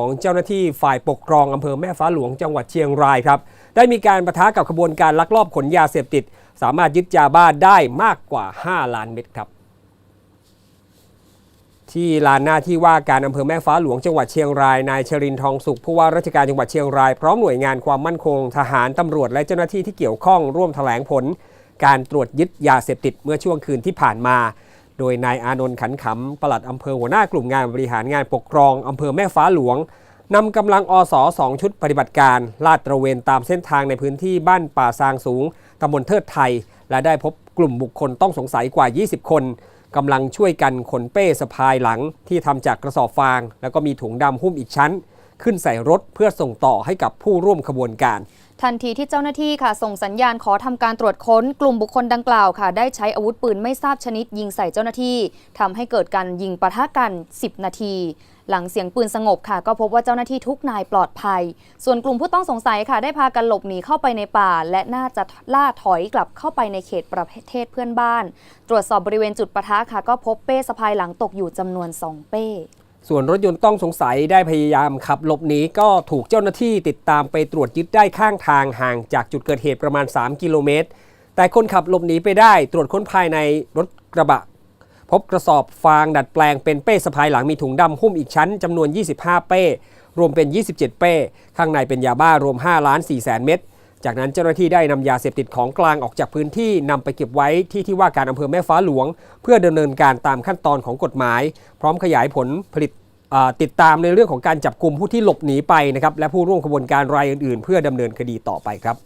ของเจ้าหน้าที่ฝ่ายปกครองอำเภอแม่ฟ้าหลวงจังหวัดเชียงรายครับ ได้มีการประทะกับขบวนการลักลอบขนยาเสพติด สามารถยึดยาบ้าได้มากกว่า 5 ล้านเม็ดครับ ที่ลานหน้าที่ว่าการอำเภอแม่ฟ้าหลวงจังหวัดเชียงรายนายชรินทร์ทองสุขผู้ว่าราชการจังหวัดเชียงรายพร้อมหน่วยงานความมั่นคง ทหารตำรวจและเจ้าหน้าที่ที่เกี่ยวข้องร่วมแถลงผล การตรวจยึดยาเสพติดเมื่อช่วงคืนที่ผ่านมา โดยนายอานนท์ขันขำปลัดอำเภอหัวหน้ากลุ่มงานบริหารงานปกครองอำเภอแม่ฟ้าหลวงนำกำลังอสสองชุดปฏิบัติการ ลาดตระเวนตามเส้นทางในพื้นที่บ้านป่าซางสูงตำบลเทิดไทย และได้พบกลุ่มบุคคลต้องสงสัยกว่า 20 คนกำลังช่วยกันขนเป้สะพายหลังที่ทำจากกระสอบฟาง แล้วก็มีถุงดำหุ้มอีกชั้น ขึ้นใส่รถเพื่อส่งต่อให้กับผู้ร่วมขบวนการ ทันทีที่เจ้าหน้าที่ค่ะ ส่งสัญญาณขอทำการตรวจค้น กลุ่มบุคคลดังกล่าวค่ะ ได้ใช้อาวุธปืนไม่ทราบชนิดยิงใส่เจ้าหน้าที่ทำให้เกิดการยิงปะทะกัน 10 นาที หลังเสียงปืนสงบค่ะ ก็พบว่าเจ้าหน้าที่ทุกนายปลอดภัย ส่วนกลุ่มผู้ต้องสงสัยค่ะ ได้พากันหลบหนีเข้าไปในป่า และน่าจะล่าถอยกลับเข้าไปในเขตประเทศเพื่อนบ้าน ตรวจสอบบริเวณจุดปะทะค่ะ ก็พบเป้สะพายหลังตกอยู่จำนวน 2 เป้ ส่วนรถยนต์ต้องสงสัยได้พยายามขับหลบหนีก็ถูกเจ้าหน้าที่ติดตามไปตรวจยึดได้ข้างทางห่างจากจุดเกิดเหตุประมาณ 3 กิโลเมตร แต่คนขับหลบหนีไปได้ตรวจค้นภายในรถกระบะ พบกระสอบฟางดัดแปลงเป็นเป้สะพายหลังมีถุงดำหุ้มอีกชั้นจำนวน 25 เป้ รวมเป็น 27 เป้ ข้างในเป็นยาบ้ารวม5ล้าน4แสนเม็ด จากนั้นเจ้าหน้าที่ได้นำยาเสพติดของกลางออกจากพื้นที่นำไปเก็บไว้ที่ที่ว่าการอำเภอแม่ฟ้าหลวง เพื่อดำเนินการตามขั้นตอนของกฎหมาย พร้อมขยายผลผลิตติดตามในเรื่องของการจับกลุ่มผู้ที่หลบหนีไปนะครับและผู้ร่วมขบวนการรายอื่นๆ เพื่อดำเนินคดีต่อไปครับ